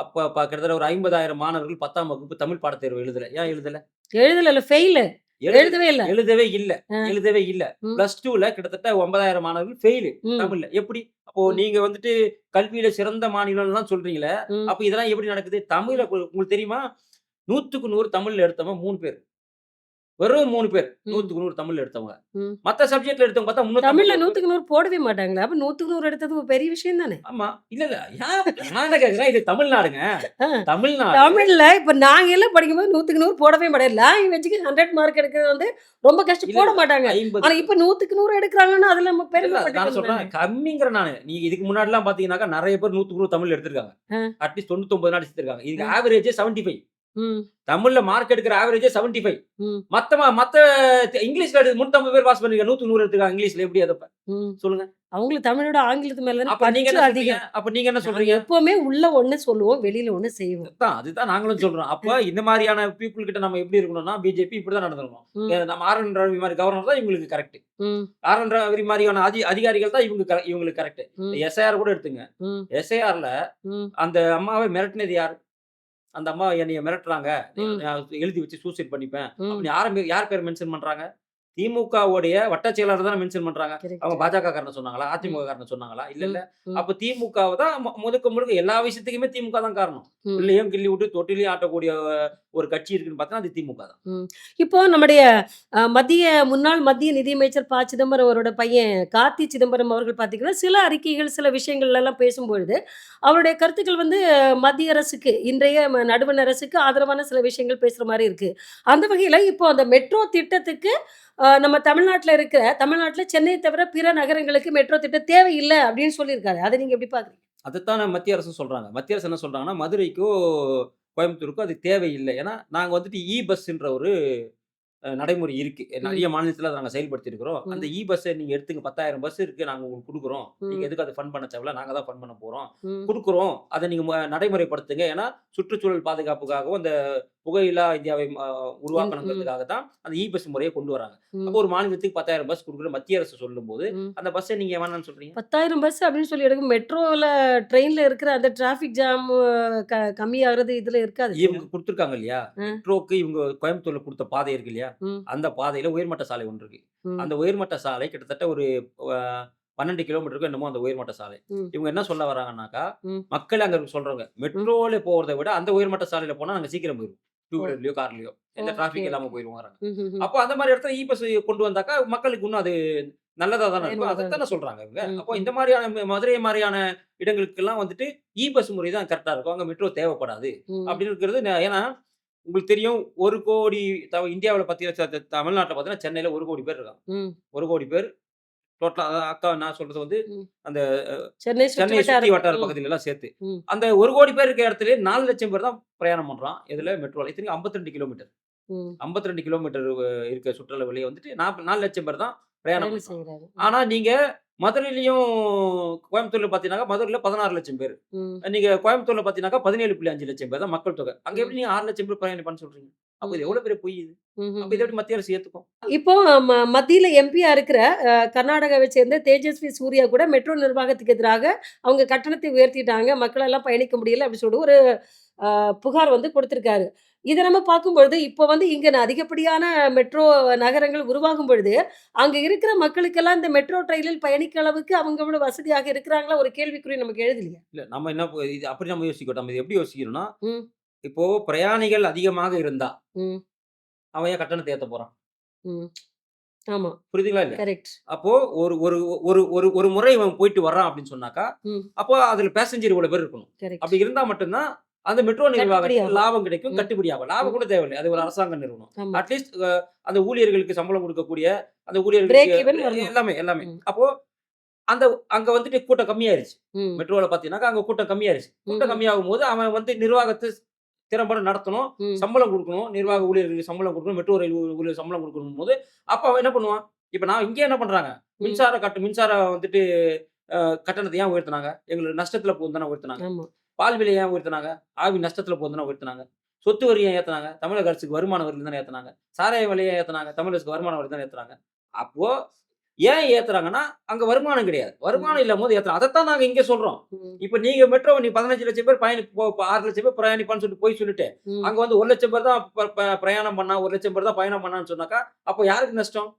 அப்ப கிட்டத்தட்ட ஒரு ஐம்பதாயிரம் மாணவர்கள் பத்தாம் வகுப்பு தமிழ் பாடத்தேர்வு எழுதல ஏன் எழுதல? எழுதல ஃபெயில் எழுதவே இல்ல. எழுதவே இல்ல. எழுதவே இல்ல. பிளஸ் டூல கிட்டத்தட்ட ஒன்பதாயிரம் மாணவர்கள் ஃபெயிலு தமிழ்ல. எப்படி? அப்போ. நீங்க வந்துட்டு கல்வியில சிறந்த மாநிலம்லாம் சொல்றீங்களே. அப்ப இதெல்லாம் எப்படி நடக்குது? தமிழ்ல உங்களுக்கு தெரியுமா? நூத்துக்கு நூறு தமிழ்ல எடுத்தவங்க மூணு பேர். வெறும் மூணு பேர். நூத்துக்கு நூறு தமிழ்ல எடுத்தவங்க. மத்த சப்ஜெக்ட்ல எடுத்தவங்க பார்த்தா முன்னூத்தி தமிழ்ல. நூத்துக்கு நூறு போடவே மாட்டாங்களா. அப்ப நூத்துக்கு நூறு எடுத்தது ஒரு பெரிய விஷயம் தானே? ஆமா. இல்ல இல்ல. நான் கேக்குறேன்? இது தமிழ்நாடுங்க. தமிழ்நாடு. தமிழ்ல இப்ப நாங்க எல்லாம் படிக்கும்போது நூத்துக்கு நூறு போடவே மாட்டேன். லாங்குவேஜுக்கு ஹண்ட்ரட் மார்க் எடுக்கிறது வந்து ரொம்ப கஷ்டம். போட மாட்டாங்க. ஆனா இப்ப நூத்துக்கு நூறு எடுக்கிறாங்கன்னா அதுல நம்ம இல்ல, நான் சொல்றேன். கம்மிங்கிற நானு. நீங்க இதுக்கு முன்னாடி எல்லாம் பாத்தீங்கன்னாக்கா நிறைய பேர் நூத்துக்கு நூறு தமிழ் எடுத்திருக்காங்க. அட்லீஸ்ட் தொண்ணூத்தி ஒன்பது நாடு எடுத்திருக்காங்க இதுக்கு ஆவரேஜ் செவன்டி ஃபைவ். தமிழ்ல மார்க் எடுக்கிற ஆவரேஜே 75 ம். மத்த ம- மத்த இங்கிலீஷ்ல எடுத்து 350 பேர் பாஸ் பண்ணிருக்காங்க 100 100 எடுத்துருக்காங்க இங்கிலீஷ்ல எப்படி அதப்ப. சொல்லுங்க. அவங்களுக்கு தமிழோட ஆங்கிலத்து மேல தானே அப்ப நீங்க அதிகம். அப்ப நீங்க என்ன சொல்றீங்க? எப்பவுமே உள்ள ஒண்ணு சொல்லுவோம் வெளியில ஒண்ணு செய்வோம். அதுதான் அதுதான் நாங்களும் சொல்றோம். அப்ப இந்த மாதிரியான பீப்புள் கிட்ட நம்ம எப்படி இருக்கணும்னா பிஜேபி இப்படிதான் நடந்துக்கணும். ம். ஏ, நம்ம ஆர் என் ரவி மாதிரி கவர்னர் தான் இவங்களுக்கு கரெக்ட் ஆர் என் ரவி மாதிரியான அதி அதிகாரிகள் தான் இவங்க இவங்களுக்கு கரெக்ட் எஸ்ஐஆர் கூட எடுத்துங்க. எஸ்ஐஆர்ல அந்த அம்மாவை மிரட்டினது யார்? அந்த அம்மா என்னைய மிரட்டுறாங்க. எழுதி வச்சு சூசைட் பண்ணிப்பேன். அப்படின்னு யார மே- யார் பேர் மென்ஷன் பண்றாங்க? திமுகவுடைய வட்ட செயலாளர் தான் மென்ஷன் பண்றாங்க. அவங்க பாஜக காரன் சொன்னாங்களா? அதிமுக காரன் சொன்னாங்களா? இல்ல இல்ல. அப்ப திமுகவை தான் முழுக்க முழுக்க எல்லா விஷயத்துக்குமே திமுக தான் காரணம். பிள்ளையும் கிள்ளி விட்டு தொட்டிலையும் ஆட்டக்கூடிய ஒரு கட்சி இருக்குன்னு பார்த்தா அது திமுக தான். இப்போ நம்முடைய மத்திய முன்னாள் மத்திய நிதியமைச்சர் ப. சிதம்பரம் அவரோட பையன் கார்த்தி சிதம்பரம் அவர்கள் பார்த்தீங்கன்னா சில அறிக்கைகள் சில விஷயங்கள்ல எல்லாம் பேசும்பொழுது அவருடைய கருத்துக்கள் வந்து மத்திய அரசுக்கு இன்றைய நடுவண் அரசுக்கு ஆதரவான சில விஷயங்கள் பேசுற மாதிரி இருக்கு. அந்த வகையில இப்போ அந்த மெட்ரோ திட்டத்துக்கு நம்ம தமிழ்நாட்டில் இருக்கிற தமிழ்நாட்டில் சென்னை தவிர பிற நகரங்களுக்கு மெட்ரோ திட்டம் தேவையில்லை அப்படின்னு சொல்லியிருக்காரு. அதை நீங்க எப்படி பாக்குறீங்க? அதைத்தான் மத்திய அரசு சொல்றாங்க. மத்திய அரசு என்ன சொல்றாங்கன்னா மதுரைக்கோ கோயம்புத்தூருக்கும் அது தேவையில்லை. ஏன்னா நாங்கள் வந்துட்டு இ பஸ்ன்ற ஒரு நடைமுறை இருக்கு. நிறைய மாநிலத்தில் அதை நாங்கள் செயல்படுத்தி இருக்கிறோம் ம். அந்த இ பஸ்ஸை நீங்க எடுத்துங்க. பத்தாயிரம் பஸ் இருக்கு. நாங்க உங்களுக்கு கொடுக்குறோம். நீங்க. எதுக்கு அதை ஃபண்ட் பண்ண தேவையில்ல? நாங்க தான் ஃபண்ட் பண்ண போறோம். கொடுக்குறோம். அதை நீங்க நடைமுறைப்படுத்துங்க. ஏன்னா சுற்றுச்சூழல் பாதுகாப்புக்காகவும் அந்த புகையில்லா இந்தியாவை உருவாக்கணுங்கிறதுக்காக தான் அந்த இ பஸ் முறையை கொண்டு வராங்க. அப்போ ஒரு மாநிலத்துக்கு பத்தாயிரம் பஸ் கொடுக்குற மத்திய அரசு சொல்லும்போது ம். அந்த பஸ்ஸை நீங்க வேணாம்னு சொல்றீங்க? பத்தாயிரம் பஸ் அப்படின்னு சொல்லி எடுக்கும். மெட்ரோவில் ட்ரெயினில் இருக்கிற அந்த டிராஃபிக் ஜாம் கம்மியாகிறது இதில் இருக்காது. இவங்க கொடுத்துருக்காங்க இல்லையா. மெட்ரோக்கு இவங்க கோயம்புத்தூர்ல கொடுத்த பாதை இருக்கு இல்லையா? ம். அந்த பாதையில உயர்மட்ட சாலை ஒன்று இருக்கு. அந்த உயர்மட்ட சாலை கிட்டத்தட்ட ஒரு பன்னெண்டு கிலோமீட்டருக்கு என்னமோ அந்த உயர்மட்ட சாலை. இவங்க என்ன சொல்ல வராங்கன்னாக்கா. மக்கள் அங்க சொல்றவங்க. மெட்ரோல போறதை விட அந்த உயர்மட்ட சாலையில போனா நாங்க சீக்கிரம் போயிருவோம். டூ. வீலர்லயோ கார்லயோ எந்த டிராபிக் இல்லாம ம். அப்போ அந்த மாதிரி இடத்துல இ பஸ் கொண்டு வந்தாக்கா மக்களுக்கு இன்னும் அது நல்லதா தானே இருக்கும். அதைத்தானே சொல்றாங்க இவங்க. அப்போ. இந்த மாதிரியான மதுரை மாதிரியான இடங்களுக்கெல்லாம் வந்துட்டு இ பஸ் முறை தான் கரெக்டா இருக்கும். அங்க மெட்ரோ தேவைப்படாது அப்படின்னு இருக்கிறது ஏன்னா உங்களுக்கு தெரியும் ஒரு கோடி இந்தியாவுல பார்த்தீங்கன்னா தமிழ்நாட்டில் பார்த்தீங்கன்னா சென்னையில ஒரு கோடி பேர் இருக்காங்க. ஒரு கோடி பேர். டோட்டலா அக்கா நான் சொல்றது வந்து. அந்த சென்னை சென்னை சுற்றி சுற்றி வட்டார பகுதியில எல்லாம் சேர்த்து. அந்த ஒரு கோடி பேர் இருக்க இடத்துல நாலு லட்சம் பேர் தான் பிரயாணம் பண்றான். இதுல மெட்ரோல இத்தனைக்கும் 52 கிலோமீட்டர் 52 கிலோமீட்டர் இருக்க சுற்றுலாவிலேயே வந்துட்டு நாற்ப- நாலு லட்சம் பேர் தான் பிரயாணம் ஆனா நீங்க மதுரையிலயும் கோயம்புத்தூர்ல பாத்தீங்கன்னா மதுரையில பதினாறு லட்சம் பேர். நீங்க கோயம்புத்தூர்ல பாத்தீங்கன்னா பதினேழு புள்ளி அஞ்சு லட்சம் பேர் தான் மக்கள் தொகை. அங்க எப்படி நீங்க ஆறு லட்சம் பேர் பிரயாணம் பண்ண சொல்றீங்க? அப்ப இது எவ்வளவு பெரிய பொய் இது? அப்ப இதை எப்படி மத்திய அரசு ஏத்துக்கும்? இப்போ மத்தியில எம்பியா இருக்கிற கர்நாடகாவை சேர்ந்த தேஜஸ்வி சூர்யா கூட மெட்ரோ நிர்வாகத்துக்கு எதிராக அவங்க கட்டணத்தை உயர்த்திட்டாங்க. மக்கள் எல்லாம் பயணிக்க முடியல அப்படி சொல்லி ஒரு புகார் வந்து கொடுத்திருக்காரு. இதை நம்ம பார்க்கும்பொழுது இப்போ வந்து இங்க அதிகப்படியான மெட்ரோ நகரங்கள் உருவாகும் பொழுது அங்க இருக்கிற மக்களுக்கெல்லாம் இந்த மெட்ரோ ரயிலில் பயணிக்க அளவுக்கு அவங்க இவ்வளவு வசதியாக இருக்கிறாங்களா? ஒரு கேள்விக்குறி நமக்கு எழுதலையா. இல்ல நம்ம என்ன இது அப்படி நம்ம யோசிக்கட்டும் நம்ம இது எப்படி யோசிக்கணும்னா ம். இப்போ பிரயாணிகள் அதிகமாக இருந்தா ம், அவன் ஏன் கட்டணத்தை ஏத்த போறான்? ம். ஆமா. புரியுதுங்களா இல்லையா? கரெக்ட். அப்போ ஒரு ஒரு ஒரு ஒரு ஒரு முறை இவன் போயிட்டு வர்றான் அப்படின்னு சொன்னாக்கா ம். அப்போ அதுல பேசஞ்சர் இவ்வளவு பேர் இருக்கணும். கரெக்ட். அப்படி இருந்தா மட்டும்தான் அந்த மெட்ரோ நிர்வாகத்துக்கு கட்டுப்படியாகும். லாபம் கிடைக்கும் ம். கட்டுப்படியாகும். லாபம் கூட தேவையில்லை. அது ஒரு அரசாங்க நிறுவனம். அட்லீஸ்ட் அந்த ஊழியர்களுக்கு சம்பளம் கொடுக்கக்கூடிய அந்த ஊழியர்களுக்கு. எல்லாமே எல்லாமே. அப்போ அந்த அங்க வந்துட்டு கூட்டம் கம்மியாயிருச்சு. மெட்ரோல பாத்தீங்கன்னாக்கா அங்க கூட்டம் கம்மியாயிருச்சு. கூட்டம் கம்மியாகும் போது அவன் வந்து நிர்வாகத்தை திறம்பட நடத்தணும் சம்பளம் கொடுக்கணும் நிர்வாக ஊழியர்களுக்கு சம்பளம் கொடுக்கணும் மெட்ரோ ரயில் ஊழியர் சம்பளம் கொடுக்கணும் போது அப்ப அவன் என்ன பண்ணுவான்? இப்ப நான் இங்கே என்ன பண்றாங்க. மின்சார கட்டு மின்சார வந்துட்டு கட்டணத்தை ஏன் உயர்த்தினாங்க? எங்களுக்கு நஷ்டத்துல போகுது தானே உயர்த்தினாங்க. பால் விலையை ஏன் உயர்த்தினாங்க? ஆவி நஷ்டத்துல போகுது தானே உயர்த்தினாங்க. சொத்து வரியை ஏத்துனாங்க? தமிழக அரசுக்கு வருமான வரி தானே ஏத்துனாங்க. சாராய விலையை ஏத்துனாங்க? தமிழக அரசுக்கு வருமான வரி தானே ஏத்துறாங்க அப்போ ஏன் ஏத்துறாங்கன்னா அங்க வருமானம் கிடையாது. வருமானம் இல்லாம போது ஏத்துறாங்க அதைத்தான் நாங்க இங்க சொல்றோம். இப்ப நீங்க மெட்ரோ நீ பதினஞ்சு லட்சம் பேர் பயணி ஆறு லட்சம் பேர் பிரயாணிப்பான்னு சொல்லிட்டு போய் சொல்லிட்டு. அங்க வந்து ஒரு லட்சம் பேர் தான் பிரயாணம் பண்ணா ஒரு லட்சம் பேர் தான் பயணம் பண்ணான்னு சொன்னாக்கா அப்போ யாருக்கு நஷ்டம்?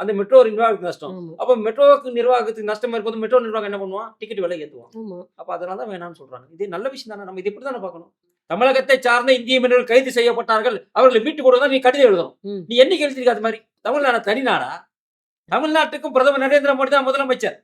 அந்த மெட்ரோ நிர்வாகத்துக்கு நஷ்டம். அப்போ மெட்ரோக்கு நிர்வாகத்துக்கு நஷ்டம் இருக்கும்போது மெட்ரோ நிர்வாகம் என்ன பண்ணுவான்? டிக்கெட் விலை ஏற்றுவான். ஆமா. அப்போ அதனால தான் வேணாம்னு சொல்றாங்க. இது நல்ல விஷயம் தானே. நம்ம இது இப்படி தானே பார்க்கணும்? தமிழகத்தை சார்ந்த இந்திய மீனவர்கள் கைது செய்யப்பட்டார்கள். அவர்களை மீட்டு கொடுத்தா நீ கடிதம் எழுதணும். நீ என்னைக்கு எழுதிருக்க அது மாதிரி? தமிழ்நாடு தனி நாடா? தமிழ்நாட்டுக்கும் பிரதமர் நரேந்திர மோடி தான் முதலமைச்சர்.